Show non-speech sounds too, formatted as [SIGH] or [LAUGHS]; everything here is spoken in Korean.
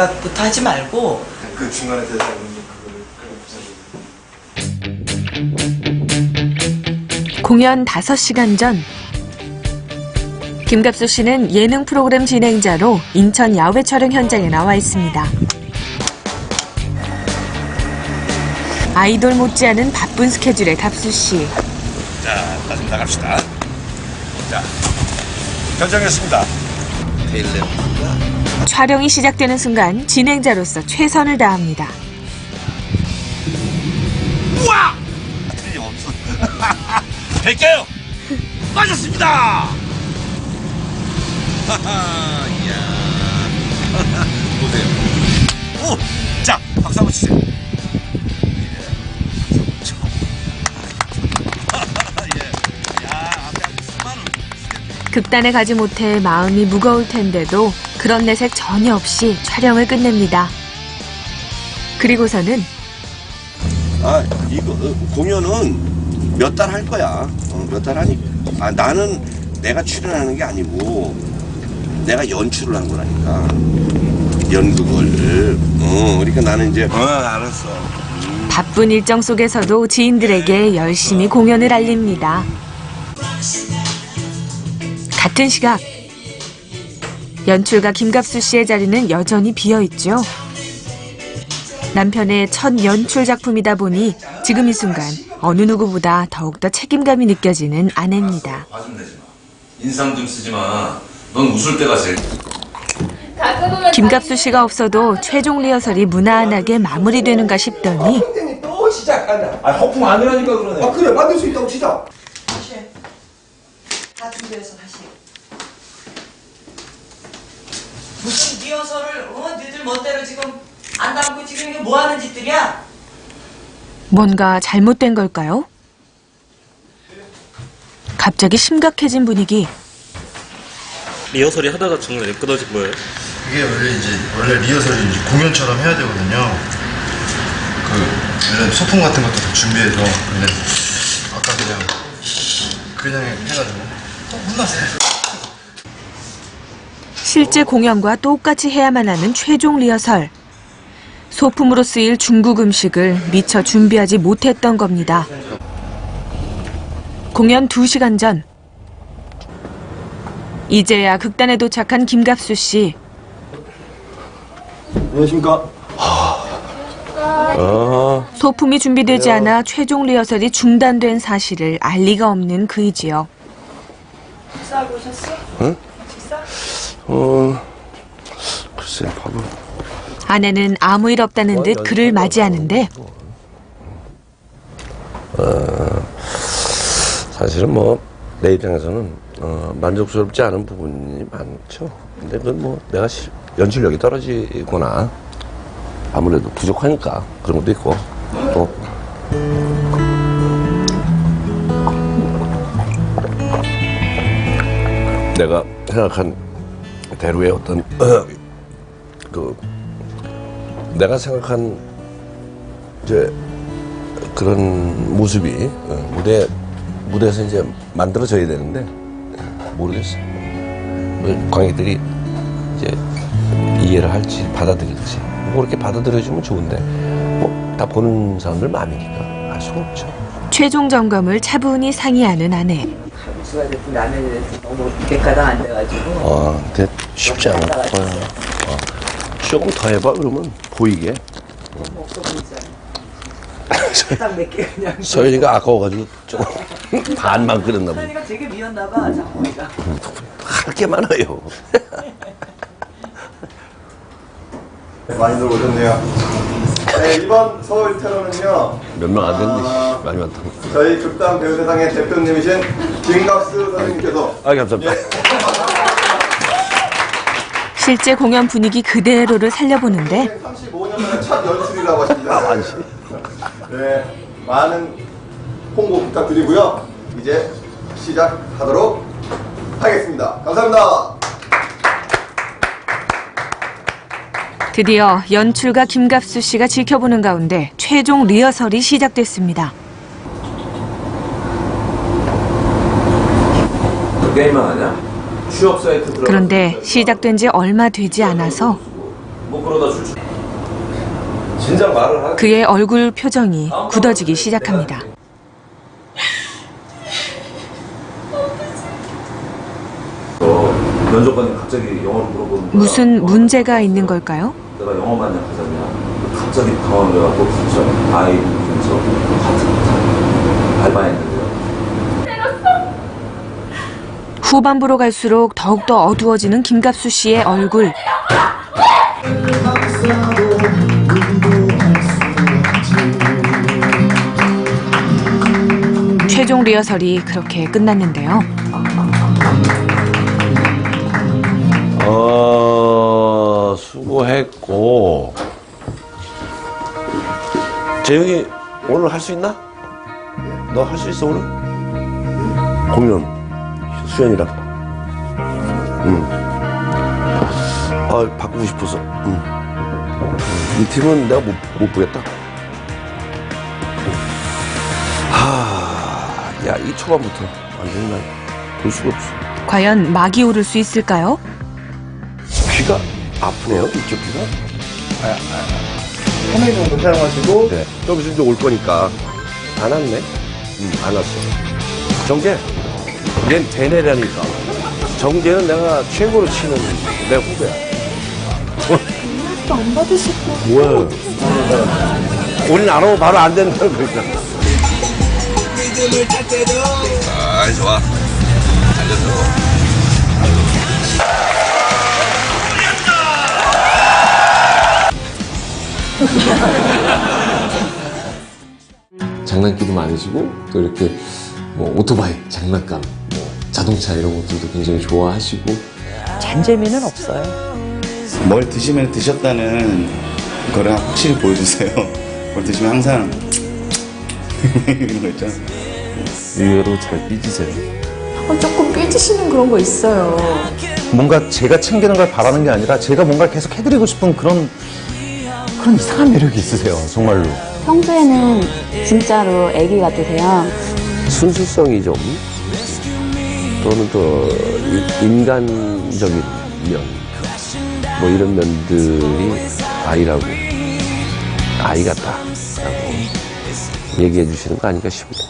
생각부터 하지 말고 그 중간에 대해서 공연 5시간 전 김갑수 씨는 예능 프로그램 진행자로 인천 야외 촬영 현장에 나와 있습니다. 아이돌 못지않은 바쁜 스케줄의 갑수 씨. 자, 다시 나갑시다. 자, 결정했습니다. 데일레 촬영이 시작되는 순간 진행자로서 최선을 다합니다. 우와! 틀림없어. [LAUGHS] 뵐게요! 빠졌습니다! 하하, 이야. [LAUGHS] 보세요. 오! 자, 박수 한번 치세요. 예. [LAUGHS] 예. 극단에 가지 못해 마음이 무거울 텐데도 그런 내색 전혀 없이 촬영을 끝냅니다. 그리고서는 아 이거 어, 공연은 몇 달 할 거야. 어, 몇달 하니. 아 나는 내가 출연하는 게 아니고 내가 연출을 한 거라니까. 연극을. 어 그러니까 나는 이제. 어 알았어. 바쁜 일정 속에서도 지인들에게 열심히 공연을 알립니다. 같은 시각 연출가 김갑수 씨의 자리는 여전히 비어 있죠. 남편의 첫 연출 작품이다 보니 지금 이 순간 어느 누구보다 더욱더 책임감이 느껴지는 아내입니다. 인상 좀 쓰지 마. 넌 웃을 때가 제일. 김갑수 씨가 없어도 최종 리허설이 무난하게 마무리되는가 싶더니 선생님 또 시작한다. 아 허풍 아니라니까 그러네 아 그래 만들 수 있다고 시작. 다시 해. 다 준비해서 다시 무슨 리허설을 어 니들 멋대로 지금 안 담고 지금 이게 뭐 하는 짓들이야? 뭔가 잘못된 걸까요? 갑자기 심각해진 분위기. 리허설이 하다가 정말 끊어진 거예요. 그게 원래 이제 원래 리허설이 이제 공연처럼 해야 되거든요. 그 이런 소품 같은 것도 다 준비해서 그냥 아까 그냥 그냥 해가지고 또 혼났어요. 실제 공연과 똑같이 해야만 하는 최종 리허설. 소품으로 쓰일 중국 음식을 미처 준비하지 못했던 겁니다. 공연 2시간 전. 이제야 극단에 도착한 김갑수 씨. 안녕하십니까 소품이 준비되지 않아 최종 리허설이 중단된 사실을 알 리가 없는 그이지요. 식사하고 오셨어? 식사? 어 글쎄 밥을. 아내는 아무 일 없다는 듯 그를 맞이하는데 사실은 뭐 내 입장에서는 어, 만족스럽지 않은 부분이 많죠. 근데 그건 뭐 내가 시- 연출력이 떨어지거나 아무래도 부족하니까 그런 것도 있고 또 내가 생각한 대로의 어떤 [CLEARS THROAT] 그 내가 생각한 이제 그런 모습이 어, 무대 무대에서 이제 만들어져야 되는데 모르겠어. 뭐 관객들이 이제 이해를 할지 받아들일지 뭐 그렇게 받아들여주면 좋은데 뭐 다 보는 사람들 마음이니까 알 수가 없죠. 최종 점검을 차분히 상의하는 아내. 수가 됐고 남에 대해서 너무 객가당 안 돼가지고 아, 근데 쉽지 않아. 어, 어. 조금 더 해봐 그러면 보이게. [LAUGHS] 딱몇개 그냥. 서연이가 아까워가지고 좀 [LAUGHS] 반만 끓였나 보다. 선이가 되게 미웠나 봐 장모이가. 할게 많아요. 많이들 오셨네요 네 이번 서울 테러는요. 몇 명 안 됐는데 씨, 많이 많다. 저희 극단 배우대상의 대표님이신 김갑수 선생님께서. 아 감사합니다. 실제 공연 분위기 그대로를 살려보는데? 35년 만에 첫 연출이라고 하십니다. 안시. 네 많은 홍보 부탁드리고요. 이제 시작하도록 하겠습니다. 감사합니다 드디어 연출가 김갑수 씨가 지켜보는 가운데 최종 리허설이 시작됐습니다. 게임만 하냐? 취업 사이트 들어. 그런데 시작된 지 얼마 되지 않아서 뭐 그러다 줄 진작 말을 하. 그의 얼굴 표정이 굳어지기 시작합니다. 면접관이 갑자기 영어를 물어보는 거야. 무슨 문제가 있는 걸까요? 내가 영어만 약하잖냐. 갑자기 당황해갖고 진짜 아이 보면서 하트 알바했는데요. 후반부로 갈수록 더욱더 어두워지는 김갑수 씨의 얼굴. 최종 리허설이 그렇게 끝났는데요. 어, 수고했고. 재영이 오늘 할 수 있나? 너 할 수 있어, 오늘? 공연. 수연이랑. 응. 아, 바꾸고 싶어서. 응. 이 팀은 내가 못, 못 보겠다. 하, 야, 이 초반부터 완전히 난볼 수가 없어. 과연 막이 오를 수 있을까요? 귀가 아프네요, 이쪽 귀가. 화면 정도 사용하시고 네. 좀 있으면 올 거니까. 안 왔네? 응, 안 왔어. 정재, 얜 대내라니까. 정재는 내가 최고로 치는 내 후배야. 안 받으실 거. 뭐야. 우린 안 오면 바로 안 된다, 그러니까. 아, 좋아. 장난기도 많으시고 또 이렇게 뭐 오토바이, 장난감, 뭐 자동차 이런 것들도 굉장히 좋아하시고 잔재미는 없어요. 뭘 드시면 드셨다는 거를 확실히 보여주세요. [LAUGHS] 뭘 드시면 항상 [LAUGHS] 이런 거 있잖아. 의외로 잘 삐지세요. 조금 삐지시는 그런 거 있어요. 뭔가 제가 챙기는 걸 바라는 게 아니라 제가 뭔가 계속 해드리고 싶은 그런 그런 이상한 매력이 있으세요. 정말로. 평소에는 진짜로 애기 같으세요. 순수성이 좀, 또는 또 이- 인간적인 면, 뭐 이런 면들이 아이라고, 아이 같다라고 얘기해 주시는 거 아닌가 싶습니다.